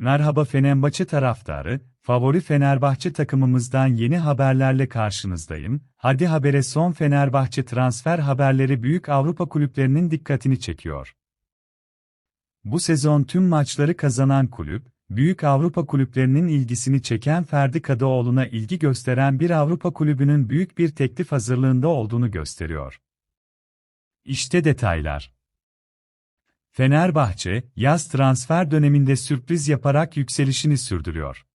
Merhaba Fenerbahçe taraftarı, favori Fenerbahçe takımımızdan yeni haberlerle karşınızdayım. Hadi habere son Fenerbahçe transfer haberleri büyük Avrupa kulüplerinin dikkatini çekiyor. Bu sezon tüm maçları kazanan kulüp, büyük Avrupa kulüplerinin ilgisini çeken Ferdi Kadıoğlu'na ilgi gösteren bir Avrupa kulübünün büyük bir teklif hazırlığında olduğunu gösteriyor. İşte detaylar. Fenerbahçe, yaz transfer döneminde sürpriz yaparak yükselişini sürdürüyor.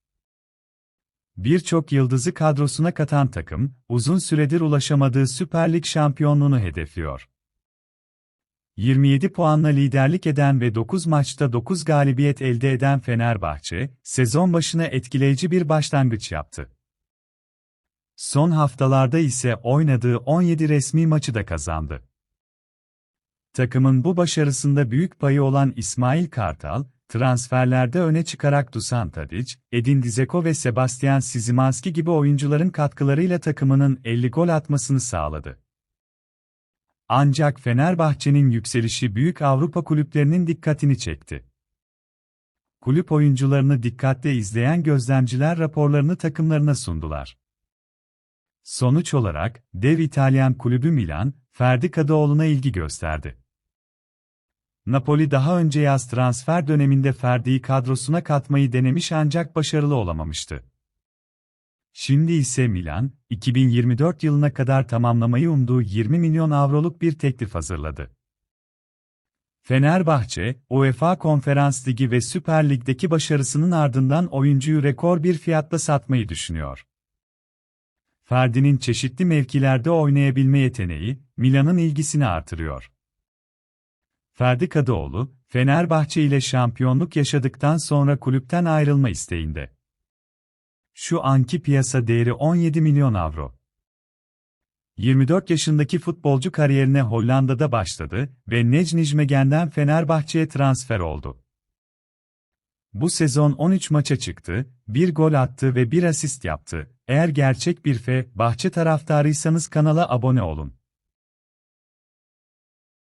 Birçok yıldızı kadrosuna katan takım, uzun süredir ulaşamadığı Süper Lig şampiyonluğunu hedefliyor. 27 puanla liderlik eden ve 9 maçta 9 galibiyet elde eden Fenerbahçe, sezon başına etkileyici bir başlangıç yaptı. Son haftalarda ise oynadığı 17 resmi maçı da kazandı. Takımın bu başarısında büyük payı olan İsmail Kartal, transferlerde öne çıkarak Dusan Tadic, Edin Dzeko ve Sebastian Szymanski gibi oyuncuların katkılarıyla takımının 50 gol atmasını sağladı. Ancak Fenerbahçe'nin yükselişi büyük Avrupa kulüplerinin dikkatini çekti. Kulüp oyuncularını dikkatle izleyen gözlemciler raporlarını takımlarına sundular. Sonuç olarak, dev İtalyan kulübü Milan, Ferdi Kadıoğlu'na ilgi gösterdi. Napoli daha önce yaz transfer döneminde Ferdi'yi kadrosuna katmayı denemiş ancak başarılı olamamıştı. Şimdi ise Milan, 2024 yılına kadar tamamlamayı umduğu 20 milyon avroluk bir teklif hazırladı. Fenerbahçe, UEFA Konferans Ligi ve Süper Lig'deki başarısının ardından oyuncuyu rekor bir fiyatla satmayı düşünüyor. Ferdi'nin çeşitli mevkilerde oynayabilme yeteneği, Milan'ın ilgisini artırıyor. Ferdi Kadıoğlu, Fenerbahçe ile şampiyonluk yaşadıktan sonra kulüpten ayrılma isteğinde. Şu anki piyasa değeri 17 milyon avro. 24 yaşındaki futbolcu kariyerine Hollanda'da başladı ve Necnijmegen'den Fenerbahçe'ye transfer oldu. Bu sezon 13 maça çıktı, bir gol attı ve bir asist yaptı. Eğer gerçek bir F, bahçe taraftarıysanız kanala abone olun.